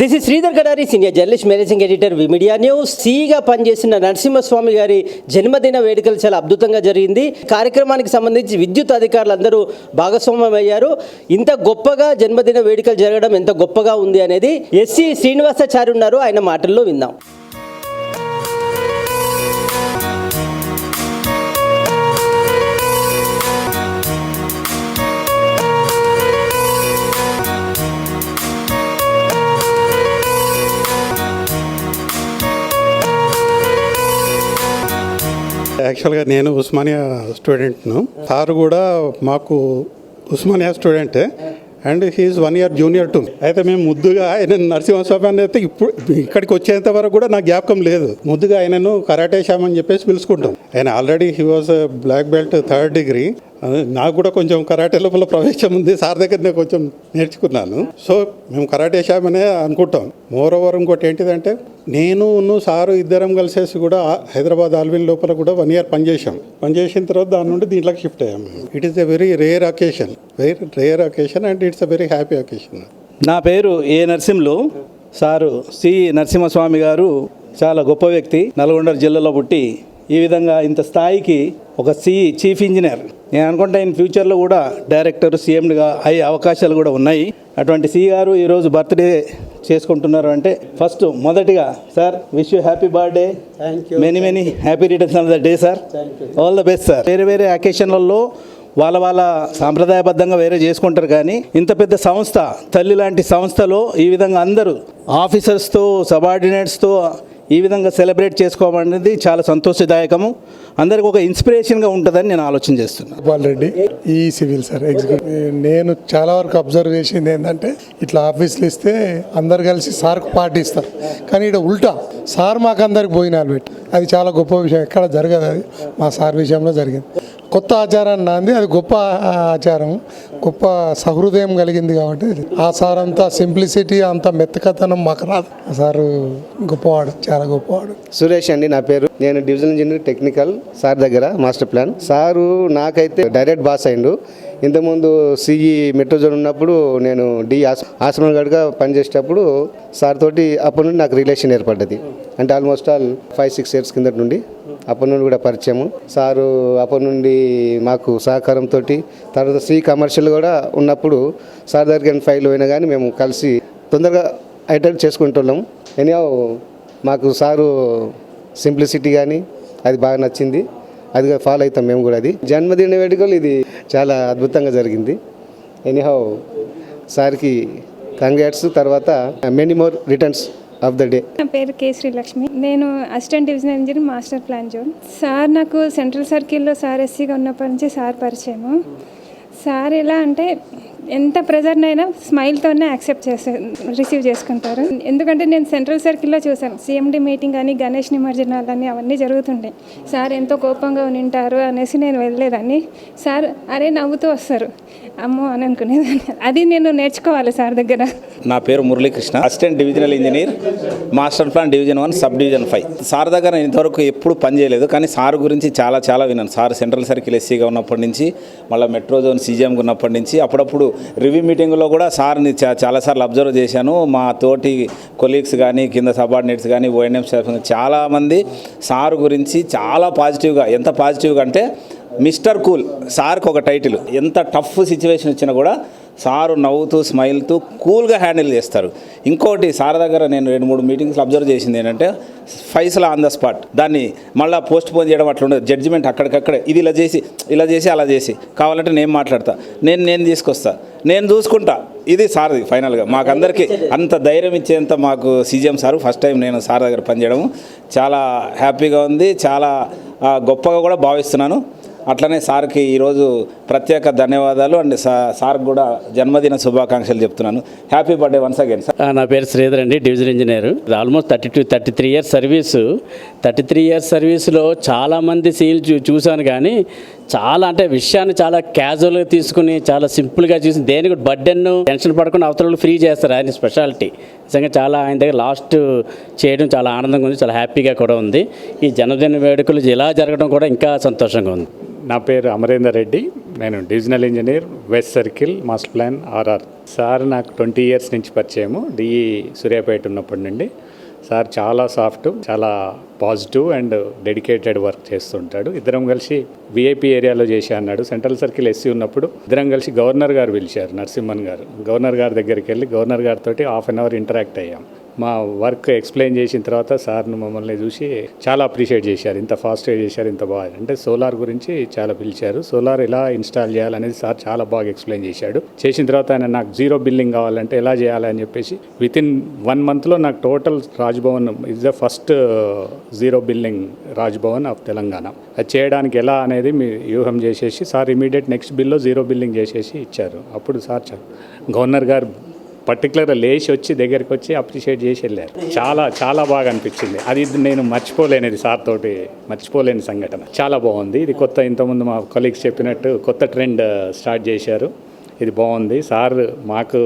This is Sridhar Kadari senior journalist managing editor media news సిగా పనిచేసిన నరసింహస్వామి గారి జన్మదిన వేడుకలు చాలా అద్భుతంగా జరిగింది. కార్యక్రమానికి సంబంధించి విద్యుత్ అధికారులందరూ భాగస్వామ్యం అయ్యారు ఇంత గొప్పగా జన్మదిన వేడుకలు జరగడం ఎంత గొప్పగా ఉంది అనేది ఎస్సీ శ్రీనివాసాచారి ఉన్నారు ఆయన మాటల్లో విందాం. యాక్చువల్గా నేను ఉస్మానియా స్టూడెంట్ను. సార్ కూడా మాకు Osmania స్టూడెంటే. And he's one year junior to అయితే మేము ముద్దుగా ఆయన నరసింహస్వామి అని అయితే ఇప్పుడు ఇక్కడికి వచ్చేంత వరకు కూడా నాకు జ్ఞాపకం లేదు. ముద్దుగా ఆయనను కరాటే శ్యామ్ అని చెప్పేసి పిలుచుకుంటాం. ఆయన already he was black belt third degree. నాకు కూడా కొంచెం కరాటే లోపల ప్రవేశం ఉంది. సార్ దగ్గర నేను కొంచెం నేర్చుకున్నాను. సో మేము కరాటే శ్యామ్ అనే అనుకుంటాం. మోర్ ఓవర్ ఇంకోటి ఏంటిదంటే నేను సారు ఇద్దరం కలిసేసి కూడా హైదరాబాద్ ఆల్విన్ లోపల కూడా వన్ ఇయర్ పనిచేసాం పనిచేసిన తర్వాత దాని నుండి దీంట్లోకి షిఫ్ట్ అయ్యాం it is a very rare occasion very rare occasion and it's a very happy occasion నా పేరు A Narasimhulu. Sir C Narasimhaswamy garu చాలా గొప్ప వ్యక్తి. నల్గొండ జిల్లాలో పుట్టి ఈ విధంగా ఇంత స్థాయికి ఒక సి చీఫ్ ఇంజనీర్ నేను అనుకుంటా ఇన్ ఫ్యూచర్లో కూడా డైరెక్టర్ సీఎంగా అయ్యే అవకాశాలు కూడా ఉన్నాయి. అటువంటి సి గారు ఈరోజు బర్త్డే చేసుకుంటున్నారు అంటే ఫస్ట్ మొదటిగా sir wish you happy birthday many many happy returns of the day sir all the best sir వేరే వేరే అకేషన్లలో వాళ్ళ వాళ్ళ సాంప్రదాయబద్ధంగా వేరే చేసుకుంటారు కానీ ఇంత పెద్ద సంస్థ తల్లి లాంటి సంస్థలో ఈ విధంగా అందరూ ఆఫీసర్స్తో సబార్డినేట్స్తో ఈ విధంగా సెలబ్రేట్ చేసుకోవడం చాలా సంతోషదాయకము. అందరికి ఒక ఇన్స్పిరేషన్గా ఉంటుందని నేను ఆలోచన చేస్తున్నాను గోపాల్ రెడ్డి ఈ సివిల్ సార్ ఎగ్జిక్యూటివ్. నేను చాలా వరకు అబ్జర్వ్ చేసింది ఏంటంటే ఇట్లా ఆఫీసులు ఇస్తే అందరు కలిసి సార్కు పార్టీ ఇస్తారు. కానీ ఇక్కడ ఉల్టా సార్ మాకు అందరికి భోజనాలు పెట్టి అది చాలా గొప్ప విషయం ఎక్కడ జరగదు అది. మా సార్ విషయంలో జరిగింది. కొత్త ఆచారాన్ని నాంది. అది గొప్ప ఆచారం. గొప్ప సహృదయం కలిగింది కాబట్టి ఆ సార్ అంతా సింప్లిసిటీ అంత మెత్తకతనం మాకు రాదు. ఆ సారు గొప్పవాడు చాలా గొప్పవాడు. సురేష్ అండి నా పేరు. నేను డివిజన్ ఇంజనీర్ టెక్నికల్ సార్ దగ్గర మాస్టర్ ప్లాన్. సారు నాకైతే డైరెక్ట్ బాస్ అయిండు. ఇంతకుముందు సిఈ మెట్రో జోన్ ఉన్నప్పుడు నేను డి ఆశ్రమం గడిగా పనిచేసేటప్పుడు సార్ తోటి అప్పటి నుండి నాకు రిలేషన్ ఏర్పడ్డది. అంటే almost all five six years కిందటి నుండి. అప్పటి నుండి కూడా పరిచయము. సారు అప్పటి నుండి మాకు సహకారంతో తర్వాత సి కమర్షియల్ కూడా ఉన్నప్పుడు సార్ దగ్గరికి ఫైల్ పోయినా కానీ మేము కలిసి తొందరగా ఐటెల్ చేసుకుంటున్నాం ఎనియో మాకు సారు సింప్లిసిటీ కానీ అది బాగా నచ్చింది. అది ఫాలో అవుతాం మేము కూడా అది. జన్మదిన వేడుకలు ఇది చాలా అద్భుతంగా జరిగింది. ఎనీహౌ సార్కి కంగ్రాట్స్ తర్వాత many more returns of the day నా పేరు కే శ్రీలక్ష్మి. నేను assistant division engineer master plan zone. Sir నాకు సెంట్రల్ సర్కిల్లో సార్ ఎస్సీగా ఉన్నప్పటి నుంచి సార్ పరిచయము. సార్ ఎలా అంటే ఎంత ప్రెజర్నైనా స్మైల్తోనే యాక్సెప్ట్ చేసే రిసీవ్ చేసుకుంటారు. ఎందుకంటే నేను సెంట్రల్ సర్కిల్లో చూసాను సీఎండీ మీటింగ్ అని గణేష్ నిమజ్జనాలు అని అవన్నీ జరుగుతుండే. సార్ ఎంతో కోపంగా ఉంటారు అనేసి నేను వెళ్ళలేదని సార్ అరే నవ్వుతూ వస్తారు. అమ్మో అని అనుకునేదాన్ని. అది నేను నేర్చుకోవాలి సార్ దగ్గర. నా పేరు Muralikrishna. Assistant divisional engineer master plan division one sub division five sir దగ్గర నేను ఇంతవరకు ఎప్పుడు పని చేయలేదు కానీ సార్ గురించి చాలా చాలా విన్నాను. సార్ సెంట్రల్ సర్కిల్ ఎస్సీగా ఉన్నప్పటి నుంచి మళ్ళీ మెట్రో జోన్ సీజీఎంగా ఉన్నప్పటి నుంచి అప్పుడప్పుడు రివ్యూ మీటింగ్లో కూడా సార్ని చా చాలాసార్లు అబ్జర్వ్ చేశాను. మా తోటి కొలీగ్స్ కానీ కింద సబార్డినేట్స్ కానీ ఓఎన్ఎం స్టాఫ్ కానీ చాలామంది సార్ గురించి చాలా పాజిటివ్గా ఎంత పాజిటివ్గా అంటే మిస్టర్ కూల్ సార్కి ఒక టైటిల్. ఎంత టఫ్ సిచ్యువేషన్ వచ్చినా కూడా సారు నవ్వుతూ స్మైల్తో కూల్గా హ్యాండిల్ చేస్తారు. ఇంకోటి సార్ దగ్గర నేను రెండు మూడు మీటింగ్స్లో అబ్జర్వ్ చేసింది ఏంటంటే ఫైసల్ ఆన్ ద స్పాట్. దాన్ని మళ్ళీ పోస్ట్ పోన్ చేయడం అట్లా ఉండదు. జడ్జిమెంట్ అక్కడికక్కడే ఇది ఇలా చేసి ఇలా చేసి అలా చేసి. కావాలంటే నేను మాట్లాడతా. నేను నేను తీసుకొస్తా. నేను చూసుకుంటా. ఇది సార్ది ఫైనల్గా. మాకందరికీ అంత ధైర్యం ఇచ్చేంత మాకు సీజీఎం సార్ ఫస్ట్ టైం నేను సార్ దగ్గర పనిచేయడం చాలా హ్యాపీగా ఉంది. చాలా గొప్పగా కూడా భావిస్తున్నాను. అట్లనే సార్కి ఈరోజు ప్రత్యేక ధన్యవాదాలు అండ్ సా- సార్కి కూడా జన్మదిన శుభాకాంక్షలు చెప్తున్నాను. Happy birthday once again sir నా పేరు శ్రీధర్ అండి division engineer. Almost thirty two thirty three years service thirty three years సర్వీస్లో చాలామంది సీల్ చూ చూశాను కానీ చాలా అంటే విషయాన్ని చాలా క్యాజువల్గా తీసుకుని చాలా సింపుల్గా చూసి దేనికి బర్డెన్ టెన్షన్ పడకుండా అవతల ఫ్రీ చేస్తారు ఆయన స్పెషాలిటీ నిజంగా చాలా ఆయన దగ్గర లాస్ట్ చేయడం చాలా ఆనందంగా ఉంది చాలా హ్యాపీగా కూడా ఉంది. ఈ జన్మదిన వేడుకలు ఇలా జరగడం కూడా ఇంకా సంతోషంగా ఉంది. నా పేరు అమరేందర్ రెడ్డి. నేను divisional engineer west circle master plan RR sir నాకు ట్వంటీ ఇయర్స్ నుంచి పరిచయము డిఈ సూర్యాపేట ఉన్నప్పటి నుండి. సార్ చాలా సాఫ్ట్ చాలా పాజిటివ్ అండ్ డెడికేటెడ్ వర్క్ చేస్తుంటాడు. ఇద్దరం కలిసి విఐపి ఏరియాలో చేసి అన్నాడు. సెంట్రల్ సర్కిల్ ఎస్సీ ఉన్నప్పుడు ఇద్దరం కలిసి గవర్నర్ గారు పిలిచారు నరసింహన్ గారు. గవర్నర్ గారి దగ్గరికి వెళ్ళి గవర్నర్ గారితో హాఫ్ అన్ అవర్ ఇంటరాక్ట్ అయ్యాం. మా వర్క్ ఎక్స్ప్లెయిన్ చేసిన తర్వాత సార్ను మమ్మల్ని చూసి చాలా అప్రిషియేట్ చేశారు. ఇంత ఫాస్ట్గా చేశారు ఇంత బాగా. అంటే సోలార్ గురించి చాలా పిలిచారు. సోలార్ ఎలా ఇన్స్టాల్ చేయాలనేది సార్ చాలా బాగా ఎక్స్ప్లెయిన్ చేశాడు. చేసిన తర్వాత ఆయన నాకు జీరో బిల్లింగ్ కావాలంటే ఎలా చేయాలని చెప్పేసి విత్ ఇన్ వన్ మంత్లో నాకు total Rajbhavan is the first zero billing Rajbhavan of Telangana. అది చేయడానికి ఎలా అనేది మీ వ్యూహం చేసేసి సార్ ఇమీడియట్ నెక్స్ట్ బిల్లో జీరో బిల్లింగ్ చేసేసి ఇచ్చారు. అప్పుడు సార్ గవర్నర్ గారు పర్టికులర్గా లేచి వచ్చి దగ్గరికి వచ్చి అప్రిషియేట్ చేసి వెళ్ళారు. చాలా చాలా బాగా అనిపించింది. అది నేను మర్చిపోలేనిది సార్ తోటి మర్చిపోలేని సంఘటన. చాలా బాగుంది. ఇది కొత్త ఇంతకుముందు మా కొలీగ్స్ చెప్పినట్టు కొత్త ట్రెండ్ స్టార్ట్ uh, చేశారు. ఇది బాగుంది. సార్ మాకు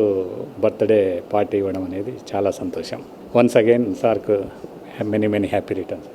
బర్త్డే పార్టీ ఇవ్వడం అనేది చాలా సంతోషం. వన్స్ అగైన్ సార్కు మెనీ మెనీ హ్యాపీ రిటర్న్స్